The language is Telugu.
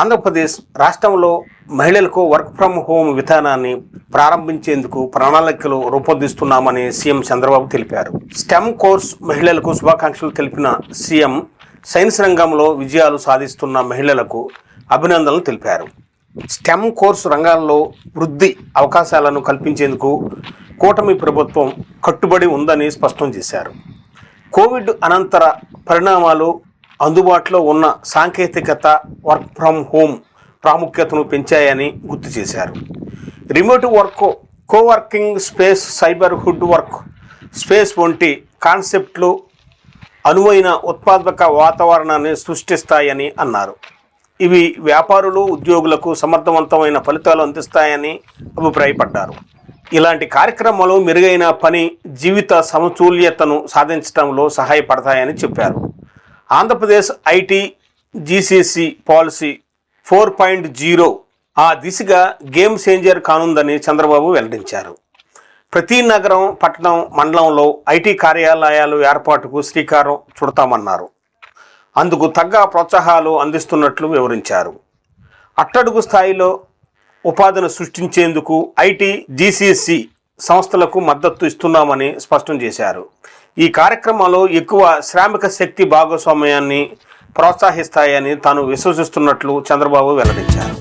ఆంధ్రప్రదేశ్ రాష్ట్రంలో మహిళలకు వర్క్ ఫ్రమ్ హోమ్ విధానాన్ని ప్రారంభించేందుకు ప్రణాళికలు రూపొందిస్తున్నామని సీఎం చంద్రబాబు తెలిపారు. స్టెమ్ కోర్స్ మహిళలకు శుభాకాంక్షలు తెలిపిన సీఎం సైన్స్ రంగంలో విజయాలు సాధిస్తున్న మహిళలకు అభినందనలు తెలిపారు. స్టెమ్ కోర్సు రంగాల్లో వృద్ధి అవకాశాలను కల్పించేందుకు కూటమి ప్రభుత్వం కట్టుబడి ఉందని స్పష్టం చేశారు. కోవిడ్ అనంతర పరిణామాలు అందుబాటులో ఉన్న సాంకేతికత వర్క్ ఫ్రమ్ హోమ్ ప్రాముఖ్యతను పెంచాయని గుర్తు చేశారు. Remote work coworking space cyber hood work space వంటి కాన్సెప్ట్లు అనువైన ఉత్పాదక వాతావరణాన్ని సృష్టిస్తాయని అన్నారు. ఇవి వ్యాపారులు ఉద్యోగులకు సమర్థవంతమైన ఫలితాలు అందిస్తాయని అభిప్రాయపడ్డారు. ఇలాంటి కార్యక్రమాలు మెరుగైన పని జీవిత సమతుల్యతను సాధించడంలో సహాయపడతాయని చెప్పారు. Andhra Pradesh IT GCC policy four point zero ఆ దిశగా గేమ్ చేంజర్ కానుందని చంద్రబాబు వెల్లడించారు. ప్రతి నగరం పట్టణం మండలంలో ఐటీ కార్యాలయాలు ఏర్పాటుకు శ్రీకారం చుడతామన్నారు. అందుకు తగ్గ ప్రోత్సాహాలు అందిస్తున్నట్లు వివరించారు. అట్టడుగు స్థాయిలో ఉపాధిని సృష్టించేందుకు ఐటీ జీసీసీ సంస్థలకు మద్దతు ఇస్తున్నామని స్పష్టం చేశారు. ఈ కార్యక్రమాలు ఎక్కువ శ్రామిక శక్తి భాగస్వామ్యాన్ని ప్రోత్సహిస్తాయని తాను విశ్వసిస్తున్నట్లు చంద్రబాబు వెల్లడించారు.